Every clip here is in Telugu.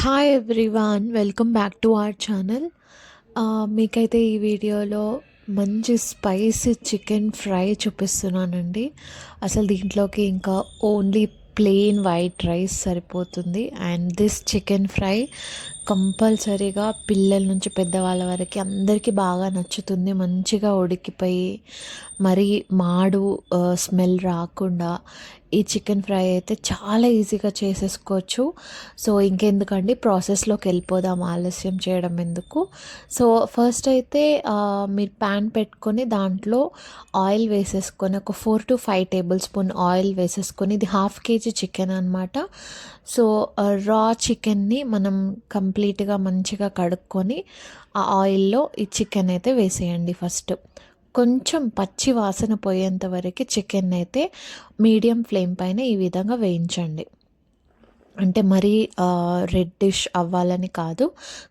Hi everyone welcome back to our channel మీకైతే ఈ వీడియోలో మంచి స్పైసీ చికెన్ ఫ్రై చూపిస్తున్నానండి. అసలు దీంట్లోకి ఇంకా ఓన్లీ ప్లెయిన్ వైట్ రైస్ సరిపోతుంది. అండ్ దిస్ చికెన్ ఫ్రై కంపల్సరీగా పిల్లల నుంచి పెద్దవాళ్ళ వరకు అందరికీ బాగా నచ్చుతుంది. మంచిగా ఉడికిపోయి మరి మాడు స్మెల్ రాకుండా ఈ చికెన్ ఫ్రై అయితే చాలా ఈజీగా చేసేసుకోవచ్చు. సో ఇంకెందుకండి ప్రాసెస్లోకి వెళ్ళిపోదాం ఆలస్యం చేయడం ఎందుకు? సో ఫస్ట్ అయితే మీరు ప్యాన్ పెట్టుకొని దాంట్లో ఆయిల్ వేసేసుకొని ఒక four to five tablespoon oil వేసేసుకొని ఇది హాఫ్ కేజీ చికెన్ అనమాట సో రా చికెన్ని మనం కంప్లీట్గా మంచిగా కడుక్కొని ఆ ఆయిల్లో ఈ చికెన్ అయితే వేసేయండి ఫస్ట్. కొంచెం పచ్చి వాసన పోయేంత వరకు చికెన్ అయితే మీడియం ఫ్లేమ్ పైన ఈ విధంగా వేయించండి. అంటే మరీ రెడ్డిష్ అవ్వాలని కాదు.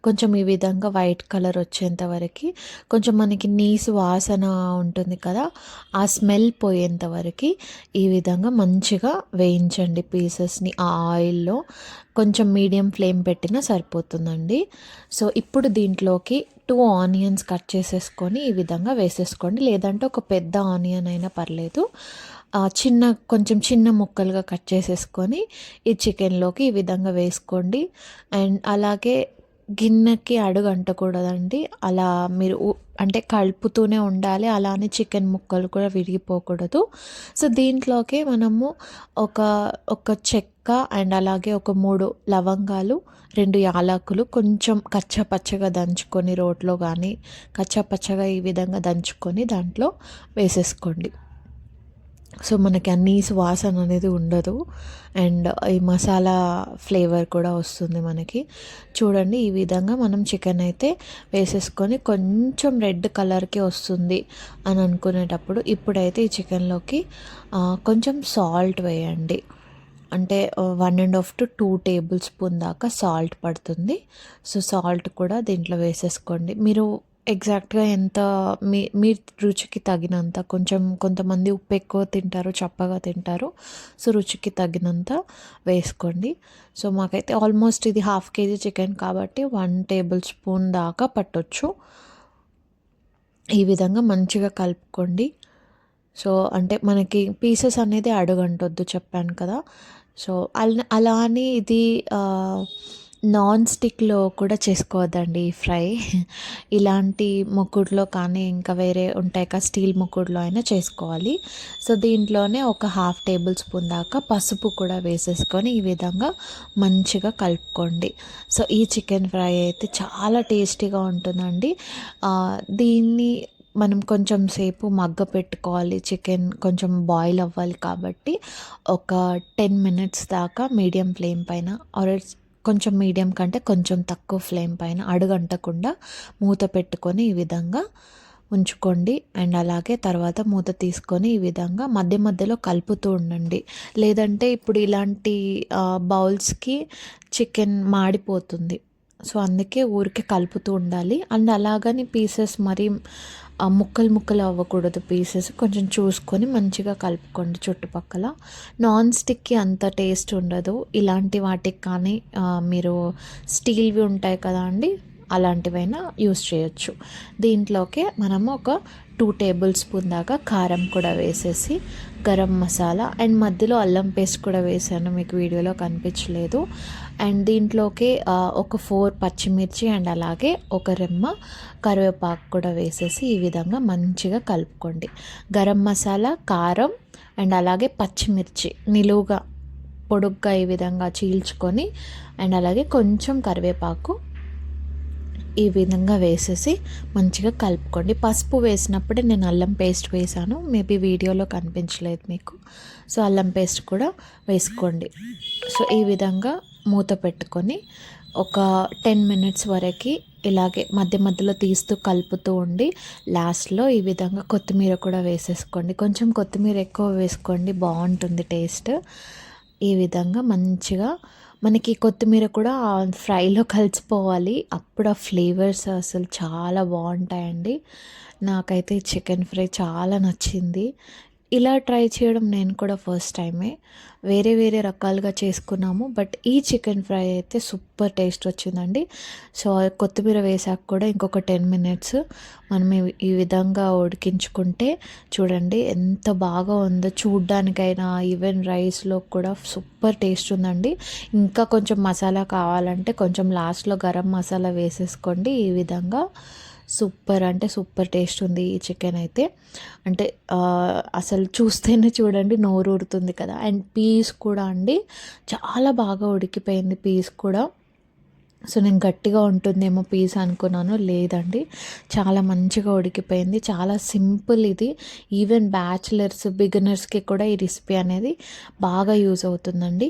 కొంచెం ఈ విధంగా వైట్ కలర్ వచ్చేంత వరకు కొంచెం మనకి నీసు వాసన ఉంటుంది కదా ఆ స్మెల్ పోయేంత వరకు ఈ విధంగా మంచిగా వేయించండి పీసెస్ని ఆ ఆయిల్లో. కొంచెం మీడియం ఫ్లేమ్ పెట్టినా సరిపోతుందండి. సో ఇప్పుడు దీంట్లోకి టూ ఆనియన్స్ కట్ చేసేసుకొని ఈ విధంగా వేసేసుకోండి. లేదంటే ఒక పెద్ద ఆనియన్ అయినా పర్లేదు. చిన్న కొంచెం చిన్న ముక్కలుగా కట్ చేసేసుకొని ఈ చికెన్లోకి ఈ విధంగా వేసుకోండి. అండ్ అలాగే గిన్నెకి అడుగు అంటకూడదండి అలా మీరు అంటే కలుపుతూనే ఉండాలి. అలానే చికెన్ ముక్కలు కూడా విరిగిపోకూడదు. సో దీంట్లోకి మనము ఒక ఒక చెక్క అండ్ అలాగే ఒక మూడు లవంగాలు రెండు యాలకులు కొంచెం కచ్చపచ్చగా దంచుకొని రోట్లో కానీ కచ్చపచ్చగా ఈ విధంగా దంచుకొని దాంట్లో వేసేసుకోండి. సో మనకి అన్నీ వాసన అనేది ఉండదు. అండ్ ఈ మసాలా ఫ్లేవర్ కూడా వస్తుంది మనకి. చూడండి ఈ విధంగా మనం చికెన్ అయితే వేసేసుకొని కొంచెం రెడ్ కలర్కి వస్తుంది అని అనుకునేటప్పుడు ఇప్పుడైతే ఈ చికెన్లోకి కొంచెం సాల్ట్ వేయండి. అంటే one and half to two tablespoon దాకా సాల్ట్ పడుతుంది. సో సాల్ట్ కూడా దీంట్లో వేసేసుకోండి. మీరు ఎగ్జాక్ట్గా ఎంత మీ మీ రుచికి తగినంత కొంచెం కొంతమంది ఉప్పు ఎక్కువ తింటారు చప్పగా తింటారు. సో రుచికి తగినంత వేసుకోండి. సో మాకైతే ఆల్మోస్ట్ ఇది హాఫ్ కేజీ చికెన్ కాబట్టి వన్ టేబుల్ స్పూన్ దాకా పట్టొచ్చు. ఈ విధంగా మంచిగా కలుపుకోండి. సో అంటే మనకి పీసెస్ అనేది అడుగంటొద్దు చెప్పాను కదా. సో అలా అలా అని ఇది నాన్ స్టిక్లో కూడా చేసుకోవద్దండి ఈ ఫ్రై. ఇలాంటి ముక్కుడులో కానీ ఇంకా వేరే ఉంటాయి కదా స్టీల్ ముక్కుడులో అయినా చేసుకోవాలి. సో దీంట్లోనే ఒక హాఫ్ టేబుల్ స్పూన్ దాకా పసుపు కూడా వేసేసుకొని ఈ విధంగా మంచిగా కలుపుకోండి. సో ఈ చికెన్ ఫ్రై అయితే చాలా టేస్టీగా ఉంటుందండి. దీన్ని మనం కొంచెం సేపు మగ్గ పెట్టుకోవాలి. చికెన్ కొంచెం బాయిల్ అవ్వాలి కాబట్టి ఒక టెన్ మినిట్స్ దాకా మీడియం ఫ్లేమ్ పైన ఆర్ కొంచెం మీడియం కంటే కొంచెం తక్కువ ఫ్లేమ్ పైన అడుగంటకుండా మూత పెట్టుకొని ఈ విధంగా ఉంచుకోండి. అండ్ అలాగే తర్వాత మూత తీసుకొని ఈ విధంగా మధ్య మధ్యలో కలుపుతూ ఉండండి. లేదంటే ఇప్పుడు ఇలాంటి బౌల్స్కి చికెన్ మాడిపోతుంది. సో అందుకే ఊరికే కలుపుతూ ఉండాలి. అండ్ అలాగని పీసెస్ మరి ముక్కలు ముక్కలు అవ్వకూడదు పీసెస్. కొంచెం చూసుకొని మంచిగా కలుపుకోండి చుట్టుపక్కల. నాన్ స్టిక్కి అంత టేస్ట్ ఉండదు. ఇలాంటి వాటికి కానీ మీరు స్టీల్వి ఉంటాయి కదా అండి అలాంటివైనా యూస్ చేయొచ్చు. దీంట్లోకే మనము ఒక టూ టేబుల్ స్పూన్ దాకా కారం కూడా వేసేసి గరం మసాలా అండ్ మధ్యలో అల్లం పేస్ట్ కూడా వేసాను మీకు వీడియోలో కనిపించలేదు. అండ్ దీంట్లోకి ఒక ఫోర్ పచ్చిమిర్చి అండ్ అలాగే ఒక రెమ్మ కరివేపాకు కూడా వేసేసి ఈ విధంగా మంచిగా కలుపుకోండి. గరం మసాలా కారం అండ్ అలాగే పచ్చిమిర్చి నిలువుగా పొడుగ్గా ఈ విధంగా చీల్చుకొని అండ్ అలాగే కొంచెం కరివేపాకు ఈ విధంగా వేసేసి మంచిగా కలుపుకోండి. పసుపు వేసినప్పుడే నేను అల్లం పేస్ట్ వేసాను. మేబీ వీడియోలో కనిపించలేదు మీకు. సో అల్లం పేస్ట్ కూడా వేసుకోండి. సో ఈ విధంగా మూత పెట్టుకొని ఒక టెన్ మినిట్స్ వరకు ఇలాగే మధ్య మధ్యలో తీస్తూ కలుపుతూ ఉండి లాస్ట్లో ఈ విధంగా కొత్తిమీర కూడా వేసేసుకోండి. కొంచెం కొత్తిమీర ఎక్కువ వేసుకోండి. బాగుంటుంది టేస్ట్. ఈ విధంగా మంచిగా మనకి కొత్తిమీర కూడా ఫ్రైలో కలిసిపోవాలి. అప్పుడు ఆ ఫ్లేవర్స్ అసలు చాలా బాగుంటాయండి. నాకైతే చికెన్ ఫ్రై చాలా నచ్చింది. ఇలా ట్రై చేయడం నేను కూడా ఫస్ట్ టైమే. వేరే వేరే రకాలుగా చేసుకున్నాము. బట్ ఈ చికెన్ ఫ్రై అయితే సూపర్ టేస్ట్ వచ్చిందండి. సో కొత్తిమీర వేసాక కూడా ఇంకొక టెన్ మినిట్స్ మనం ఈ- విధంగా ఉడికించుకుంటే చూడండి ఎంత బాగా ఉందో. చూడ్డానికైనా ఈవెన్ రైస్లో కూడా సూపర్ టేస్ట్ ఉందండి. ఇంకా కొంచెం మసాలా కావాలంటే కొంచెం లాస్ట్లో గరం మసాలా వేసేసుకోండి ఈ విధంగా. సూపర్ అంటే సూపర్ టేస్ట్ ఉంది ఈ చికెన్ అయితే. అంటే అసలు చూస్తేనే చూడండి నోరు ఊరుతుంది కదా. అండ్ పీస్ కూడా అండి చాలా బాగా ఉడికిపోయింది పీస్ కూడా. సో నేను గట్టిగా ఉంటుందేమో పీస్ అనుకున్నాను లేదండి. చాలా మంచిగా ఉడికిపోయింది చాలా సింపుల్ ఇది. ఈవెన్ బ్యాచిలర్స్ బిగినర్స్కి కూడా ఈ రెసిపీ అనేది బాగా యూజ్ అవుతుందండి.